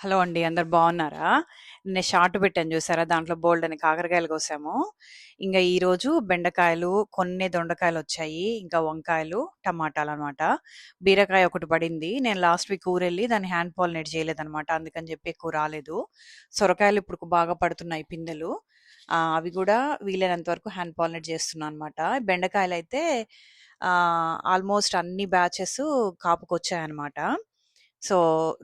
Hello అండి. అందరు బాగున్నారా? నేను షార్ట్ పెట్టాను చూసారా? దాంట్లో బోల్డ్ అని కాకరకాయలు కోసాము. ఇంకా ఈరోజు బెండకాయలు, కొన్ని దొండకాయలు వచ్చాయి ఇంకా వంకాయలు, టమాటాలు అనమాట బీరకాయ ఒకటి పడింది. నేను లాస్ట్ వీక్ ఊరెళ్ళి దాన్ని హ్యాండ్ పాలినేట్ చేయలేదనమాట. అందుకని చెప్పి ఎక్కువ రాలేదు. సొరకాయలు ఇప్పుడు బాగా పడుతున్నాయి పిందెలు. అవి కూడా వీలైనంత వరకు హ్యాండ్ పాలినేట్ చేస్తున్నాను అనమాట. బెండకాయలు అయితే ఆల్మోస్ట్ అన్ని బ్యాచెస్ కాపుకొచ్చాయనమాట. సో,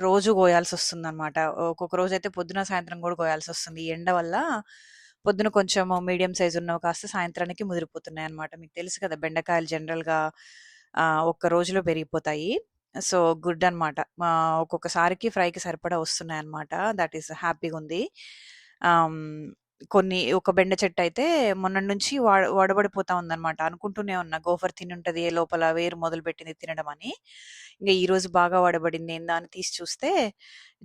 రోజు కోయాల్సి వస్తుందన్నమాట ఒక్కొక్క రోజైతే పొద్దున, సాయంత్రం కూడా కోయాల్సొస్తుంది. ఈ ఎండ వల్ల పొద్దున కొంచెం మీడియం సైజ్ ఉన్నవి కాస్త సాయంత్రానికి ముదిరిపోతున్నాయి అనమాట మీకు తెలుసు కదా! బెండకాయలు జనరల్‌గా ఒక్క రోజులో పెరిగిపోతాయి. సో, గుడ్ అనమాట. ఒక్కొక్కసారికి ఫ్రైకి సరిపడా వస్తున్నాయి అనమాట దట్ ఈస్ హ్యాపీగా ఉంది కొన్ని ఒక బెండ చెట్టు అయితే మొన్నటి నుంచి వా వడబడిపోతా ఉందనమాట. అనుకుంటూనే ఉన్నా గోఫర్ తినుంటది లోపల వేరు మొదలుపెట్టింది తినడం అని. ఇంగ ఈరోజు బాగా వడబడింది ఏందా అని తీసి చూస్తే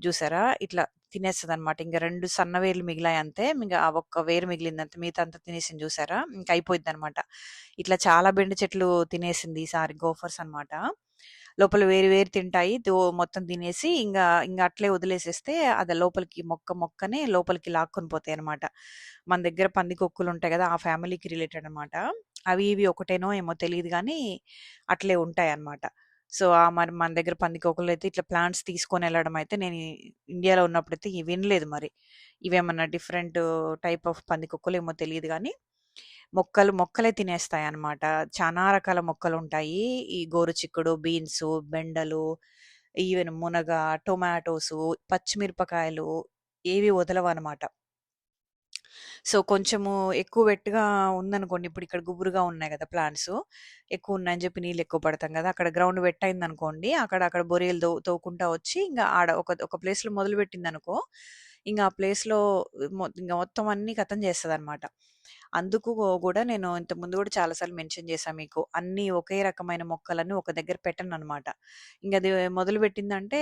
చూసారా? ఇట్లా తినేస్తదనమాట. ఇంక 2 సన్న వేర్లు మిగిలాయి అంతే. ఇంగ ఆ ఒక్క వేరు మిగిలిందంతే. మిగతా అంతా తినేసింది చూసారా? ఇంక అయిపోయిద్దనమాట. ఇట్లా చాలా బెండ చెట్లు తినేసింది ఈసారి గోఫర్స్ అనమాట. లోపల వేరు వేరు తింటాయి. దో మొత్తం తినేసి ఇంకా ఇంకా అట్లే వదిలేసేస్తే అది లోపలికి మొక్క మొక్కనే లోపలికి లాక్కొని పోతాయనమాట. మన దగ్గర పందికొక్కులుంటాయి కదా ఆ ఫ్యామిలీకి రిలేటెడ్ అనమాట. అవి ఇవి ఒకటేనో ఏమో తెలియదు కానీ అట్లే ఉంటాయి అనమాట సో, ఆ మరి మన దగ్గర పందికొక్కులైతే ఇట్లా ప్లాంట్స్ తీసుకొని వెళ్ళడం అయితే నేను ఇండియాలో ఉన్నప్పుడైతే అయితే వినలేదు మరి. ఇవేమన్నా డిఫరెంట్ టైప్ ఆఫ్ పందికొక్కలు ఏమో తెలియదు కానీ మొక్కలు మొక్కలే తినేస్తాయి అన్నమాట చాలా రకాల మొక్కలు ఉంటాయి ఈ గోరుచిక్కుడు, బీన్స్ బెండలు, ఈవెన్ మునగ, టొమాటోస్ పచ్చిమిరపకాయలు ఏవి వదలవనమాట. సో, కొంచెము ఎక్కువ వెట్టుగా ఉందనుకోండి. ఇప్పుడు ఇక్కడ గుబురుగా ఉన్నాయి కదా ప్లాంట్స్ ఎక్కువ ఉన్నాయని చెప్పి నీళ్ళు ఎక్కువ పడతాం కదా అక్కడ గ్రౌండ్ వెట్ అయిందనుకోండి. అక్కడ అక్కడ బొరియలు తో తోకుంటా వచ్చి ఇంకా ఆడ ఒక ఒక ప్లేస్‌లో అనుకో ఇంకా ఆ ప్లేస్‌లో ఇంకా మొత్తం మొత్తం కథం ఖతం అనమాట అందుకు కూడా నేను ఇంతకుముందు కూడా చాలాసార్లు మెన్షన్ చేశాను మీకు. అన్నీ ఒకే రకమైన మొక్కలన్నీ ఒక దగ్గర పెట్టను అనమాట ఇంక అది మొదలు పెట్టిందంటే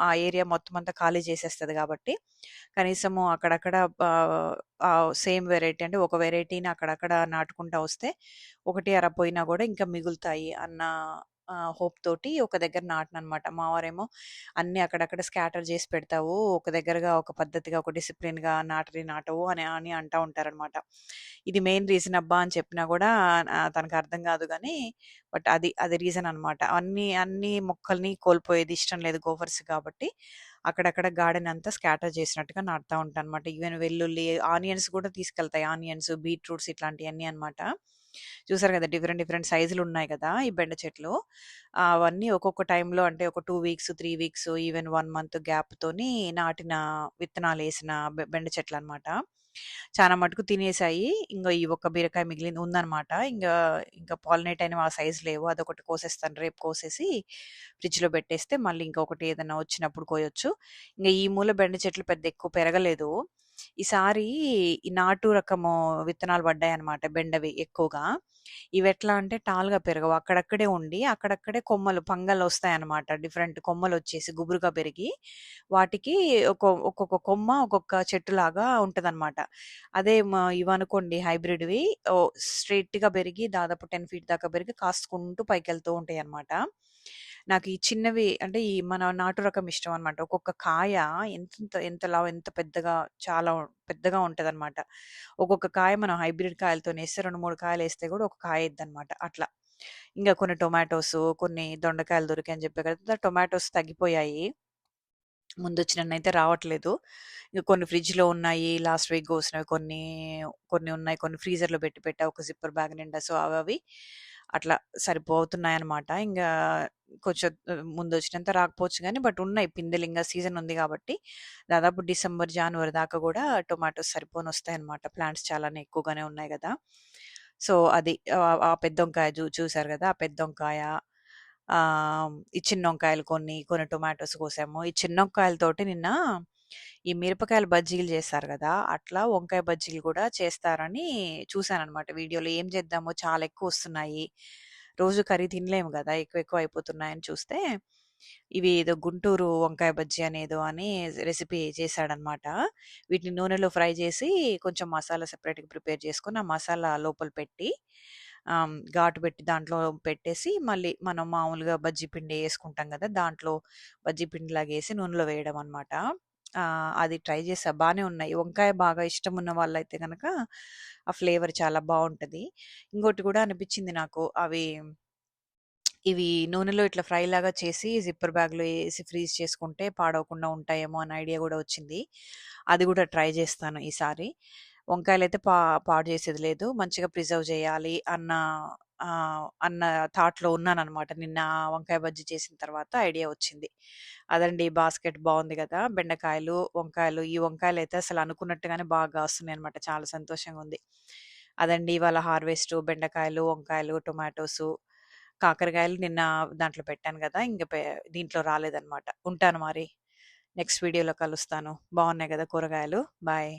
ఆ ఏరియా మొత్తం అంతా ఖాళీ చేసేస్తుంది కాబట్టి కనీసము అక్కడక్కడ సేమ్ వెరైటీ అంటే ఒక వెరైటీని అక్కడక్కడ నాటుకుంటా వస్తే, ఒకటి అరపోయినా కూడా ఇంకా మిగులుతాయి అన్న హోప్ తోటి ఒక దగ్గర నాటననమాట. మా వారేమో అన్నీ అక్కడక్కడ స్కాటర్ చేసి పెడతావు. ఒక దగ్గరగా ఒక పద్ధతిగా, ఒక డిసిప్లిన్‌గా నాటని నాటవు అని అని అంటా ఉంటారనమాట. ఇది మెయిన్ రీజన్ అబ్బా! అని చెప్పినా కూడా తనకు అర్థం కాదు కానీ బట్ అది అది రీజన్ అనమాట. అన్ని అన్ని మొక్కల్ని కోల్పోయేది ఇష్టం లేదు గోఫర్స్ కాబట్టి, అక్కడక్కడ గార్డెన్ అంతా స్కాటర్ చేసినట్టుగా నాటుతా ఉంటానమాట. ఈవెన్ వెల్లుల్లి, ఆనియన్స్ కూడా తీసుకెళ్తాయి. ఆనియన్స్, బీట్రూట్స్ ఇట్లాంటివన్నీ అనమాట. చూసారు కదా డిఫరెంట్ డిఫరెంట్ సైజులున్నాయి కదా ఈ బెండ చెట్లు. అవన్నీ ఒక్కొక్క టైంలో అంటే ఒక two weeks, three weeks, even one month గ్యాప్‌తోని నాటిన విత్తనాలు వేసిన బెండ చెట్లు అనమాట చాలా మటుకు తినేసాయి. ఇంకా ఈ ఒక్క బీరకాయ మిగిలింది ఉందనమాట. ఇంకా ఇంకా పాలినేట్ అయిన ఆ సైజు లేవు. అదొకటి కోసేస్తాను. రేపు కోసేసి ఫ్రిడ్జ్‌లో పెట్టేస్తే మళ్ళీ ఇంకొకటి ఏదైనా వచ్చినప్పుడు కోయొచ్చు. ఇంకా ఈ మూల బెండ చెట్లు పెద్ద ఎక్కువ పెరగలేదు. ఈసారి ఈ నాటు రకము విత్తనాలు పడ్డాయన్నమాట బెండవి ఎక్కువగా. ఇవి ఎట్లా అంటే టాల్‌గా పెరగవు. అక్కడక్కడే ఉండి, అక్కడక్కడే కొమ్మలు పంగలొస్తాయన్నమాట. డిఫరెంట్ కొమ్మలు వచ్చేసి గుబురుగా పెరిగి, వాటికి ఒక్కొక్క కొమ్మ ఒక్కొక్క చెట్టులాగా ఉంటదనమాట. అదే ఇవనుకోండి హైబ్రిడ్‌వి స్ట్రెయిట్‌గా పెరిగి దాదాపు 10 ఫీట్ దాకా పెరిగి కాసుకుంటూ పైకెళ్తూ ఉంటాయన్నమాట. నాకు ఈ చిన్నవి అంటే ఈ మన నాటు రకం ఇష్టం అనమాట. ఒక్కొక్క కాయ ఎంత ఎంతలా ఎంత పెద్దగా చాలా పెద్దగా ఉంటదన్నమాట ఒక్కొక్క కాయ మనం హైబ్రిడ్ కాయలతోనేస్తే 2, 3 కాయలేస్తే గూడా ఒక కాయయిద్దనమాట అట్లా. ఇంకా కొన్ని టొమాటోస్ కొన్ని దొండకాయలు దొరికాయని చెప్పే కదా! టొమాటోస్ తగ్గిపోయాయి. ముందు వచ్చినైతే రావట్లేదు. ఇంకా కొన్ని ఫ్రిడ్జ్‌లో ఉన్నాయి. లాస్ట్ వీక్ కోసినవి కొన్ని, కొన్ని ఉన్నాయి. కొన్ని ఫ్రీజర్‌లో పెట్టి పెట్టా ఒక జిప్పర్ బ్యాగ్ నిండా. సో, అవి అట్లా సరిపోతున్నాయన్నమాట. ఇంకా కొంచెం ముందు వచ్చినంత రాకపోవచ్చు కానీ బట్ ఉన్నాయి పిందెలింగ సీజన్ ఉంది కాబట్టి దాదాపు డిసెంబర్, జనవరి దాకా కూడా టొమాటోస్ సరిపోనొస్తాయన్నమాట. ప్లాంట్స్ చాలానే ఎక్కువగానే ఉన్నాయి కదా సో, అది ఆ పెద్ద వంకాయ చూ చూసారు కదా ఆ పెద్ద వంకాయ ఈ చిన్న వంకాయలు కొన్ని, కొన్ని టొమాటోస్ కోసాము. ఈ చిన్న వంకాయలతోటి నిన్న ఈ మిరపకాయల బజ్జీలు చేస్తారు కదా అట్లా వంకాయ బజ్జీలు కూడా చేస్తారని చూశానన్నమాట వీడియోలో. ఏం చేద్దామో చాలా ఎక్కువ వస్తున్నాయి రోజు కర్రీ తినలేము కదా ఎక్కువ ఎక్కువ అయిపోతున్నాయని చూస్తే, ఇవి ఏదో గుంటూరు వంకాయ బజ్జీ అనేదో అని రెసిపీ చేశాడనమాట. వీటిని నూనెలో ఫ్రై చేసి కొంచెం మసాలా సెపరేట్‌గా ప్రిపేర్ చేసుకొని, ఆ మసాలా లోపల పెట్టి ఘాటు పెట్టి దాంట్లో పెట్టేసి, మళ్ళీ మనం మామూలుగా బజ్జీ పిండి వేసుకుంటాం కదా దాంట్లో బజ్జీ పిండిలాగేసి నూనెలో వేయడం అనమాట. అది ట్రై చేసా బాగానే ఉన్నాయి. వంకాయ బాగా ఇష్టం ఉన్న వాళ్ళైతే కనుక ఆ ఫ్లేవర్ చాలా బాగుంటుంది ఇంకోటి కూడా అనిపించింది నాకు అవి ఇవి నూనెలో ఇట్లా ఫ్రై లాగా చేసి జిప్పర్ బ్యాగ్‌లో వేసి ఫ్రీజ్ చేసుకుంటే పాడవకుండా ఉంటాయేమో అని ఐడియా కూడా వచ్చింది. అది కూడా ట్రై చేస్తాను ఈసారి. వంకాయలు అయితే పా పాడు చేసేది లేదు. మంచిగా ప్రిజర్వ్ చేయాలి అన్న అన్న థాట్‌లో ఉన్నాను అనమాట నిన్న వంకాయ బజ్జీ చేసిన తర్వాత ఐడియా వచ్చింది. అదండి బాస్కెట్ బాగుంది కదా బెండకాయలు, వంకాయలు ఈ వంకాయలు అయితే అసలు అనుకున్నట్టుగానే బాగా వస్తున్నాయి అనమాట చాలా సంతోషంగా ఉంది. అదండి ఇవాళ హార్వెస్ట్ బెండకాయలు, వంకాయలు, టొమాటోస్ కాకరకాయలు నిన్న దాంట్లో పెట్టాను కదా ఇంక దీంట్లో రాలేదనమాట. ఉంటాను మరి. నెక్స్ట్ వీడియోలో కలుస్తాను. బాగున్నాయి కదా కూరగాయలు. బాయ్.